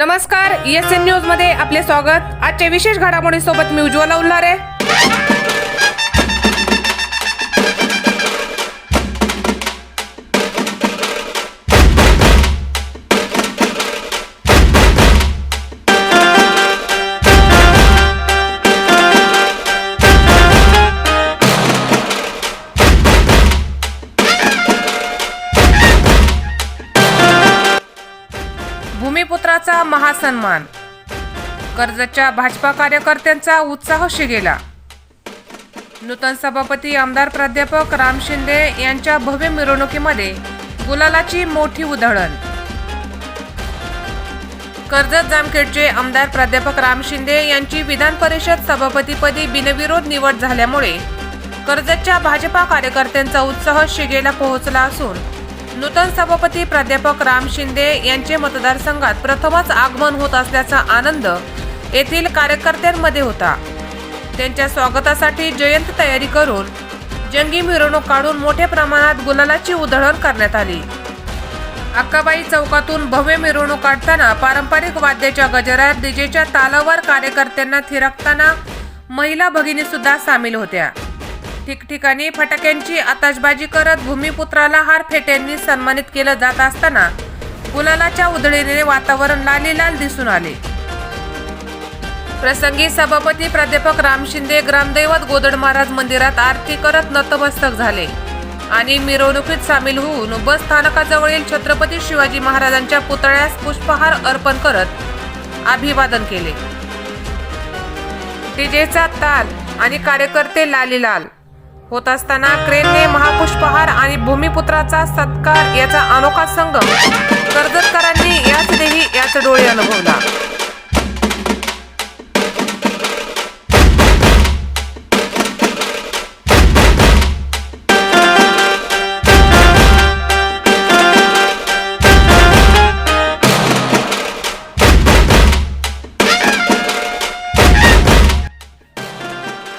नमस्कार S N न्यूजमध्ये आपले स्वागत. आजच्या विशेष घडामोडी सोबत मी उज्ज्वला उल्हारे. भूमिपुत्राचा महासन्मान. कर्जतच्या भाजपा कार्यकर्त्यांचा उत्साह शिगेला नूतन सभापती आमदार प्राध्यापक राम शिंदे यांच्या भव्य मिरवणुकीमध्ये गुलालाची मोठी उधळण. कर्जत जामखेडचे आमदार प्राध्यापक राम शिंदे यांची विधान परिषद सभापतीपदी बिनविरोध निवड झाल्यामुळे कर्जतच्या भाजपा कार्यकर्त्यांचा उत्साह शिगेला पोहोचला असून नूतन सभापती प्राध्यापक राम शिंदे यांचे मतदारसंघात प्रथमच आगमन होत असल्याचा आनंद येथील कार्यकर्त्यांमध्ये होता. त्यांच्या स्वागतासाठी जयंत तयारी करून जंगी मिरवणूक काढून मोठ्या प्रमाणात गुलालाची उधळण करण्यात आली. अक्काबाई चौकातून भव्य मिरवणूक काढताना पारंपरिक वाद्याच्या गजरात डीजेच्या तालावर कार्यकर्त्यांना थिरकताना महिला भगिनी सुद्धा सामील होत्या. ठिकठिकाणी फटाक्यांची आताशबाजी करत भूमिपुत्राला हार फेट्यांनी सन्मानित केलं जात असताना गुलालाच्या उधळीने वातावरण लालीलाल दिसून आले. प्रसंगी सभापती प्राध्यापक राम शिंदे ग्रामदैवत गोदड महाराज मंदिरात आरती करत नतमस्तक झाले आणि मिरवणुकीत सामील होऊन बस स्थानकाजवळील छत्रपती शिवाजी महाराजांच्या पुतळ्यास पुष्पहार अर्पण करत अभिवादन केले. डीजेचा ताल आणि कार्यकर्ते लालीलाल होत असताना क्रेनने महापुष्पहार आणि भूमिपुत्राचा सत्कार याचा अनोखा संगम कर्जतकरांनी याच देही याच डोळे अनुभवला.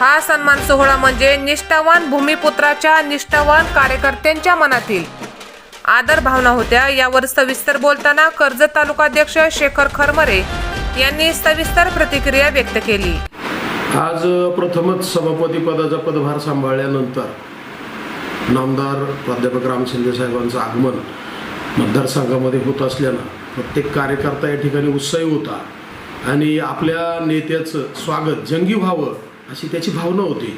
हा सन्मान सोहळा म्हणजे निष्ठावान भूमिपुत्राच्या निष्ठावान कार्यकर्त्यांच्या मनातील आदर भावना होत्या. यावर सविस्तर बोलताना कर्जत तालुकाध्यक्ष शेखर खरमरे यांनी सविस्तर प्रतिक्रिया व्यक्त केली. आज प्रथमच सभापती पदाचा पदभार सांभाळल्यानंतर नामदार प्राध्यापक राम शिंदे साहेबांचं आगमन मतदारसंघामध्ये होत असल्यानं प्रत्येक कार्यकर्ता या ठिकाणी उत्साही होता. आणि आपल्या नेत्याचं स्वागत जंगी व्हावं अशी त्याची भावना होती.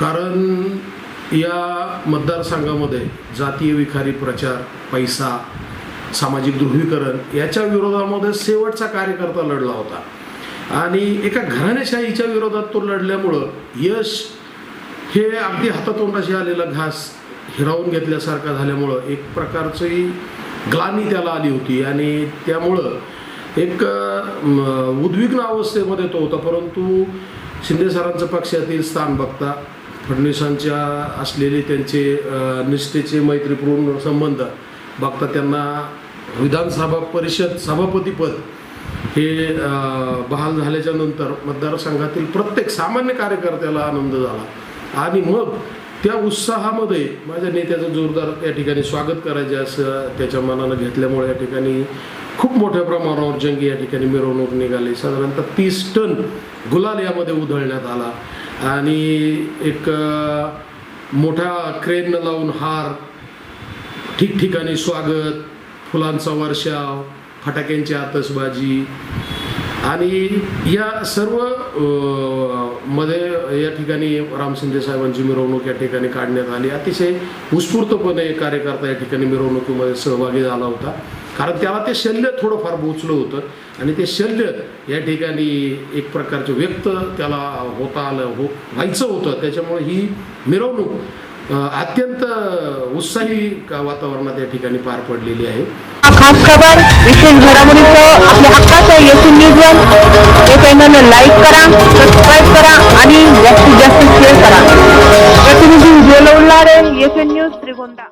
कारण या मतदारसंघामध्ये जातीय विखारी प्रचार पैसा सामाजिक ध्रुवीकरण याच्या विरोधामध्ये शेवटचा कार्यकर्ता लढला होता. आणि एका घराणेशाहीच्या विरोधात तो लढल्यामुळं यश हे अगदी हातातोंडाशी आलेला घास हिरावून घेतल्यासारखा झाल्यामुळं एक प्रकारची ग्लानी त्याला आली होती. आणि त्यामुळं एक उद्विग्न अवस्थेमध्ये तो होता. परंतु शिंदे सरांचं पक्षातील स्थान बघता फडणवीसांच्या असलेले त्यांचे निष्ठेचे मैत्रीपूर्ण संबंध बघता त्यांना विधानसभा परिषद सभापतीपद हे बहाल झाल्याच्यानंतर मतदारसंघातील प्रत्येक सामान्य कार्यकर्त्याला आनंद झाला. आणि मग त्या उत्साहामध्ये माझ्या नेत्याचं जोरदार या ठिकाणी स्वागत करायचे असं त्याच्या मनानं घेतल्यामुळे या ठिकाणी खूप मोठ्या प्रमाणावर जंगी या ठिकाणी मिरवणूक निघाली. साधारणतः तीस टन गुलाल यामध्ये उधळण्यात आला. आणि एक मोठ्या क्रेन लावून हार ठिकठिकाणी स्वागत फुलांचा वर्षाव फटाक्यांची आतषबाजी आणि या सर्वमध्ये या ठिकाणी राम शिंदे साहेबांची मिरवणूक या ठिकाणी काढण्यात आली. अतिशय उत्स्फूर्तपणे कार्यकर्ता या ठिकाणी मिरवणुकीमध्ये सहभागी झाला होता. कारण त्याला ते शल्य थोडंफार बोचलं होतं. आणि ते शल्य या ठिकाणी एक प्रकारचं व्यक्त त्याला होता आलं हो व्हायचं होतं. त्याच्यामुळे ही मिरवणूक अत्यंत उत्साही का- वातावरणात या ठिकाणी पार पडलेली आहे. खास खबर विशेष घडामोडीसह आपल्या हक्काचं येथून न्यूज वन हे चॅनल लाईक करा सबस्क्राईब करा आणि जास्तीत जास्त शेअर करा. प्रतिनिधी उज्ज्वल उल्हारे येथून न्यूज त्रिगोंदा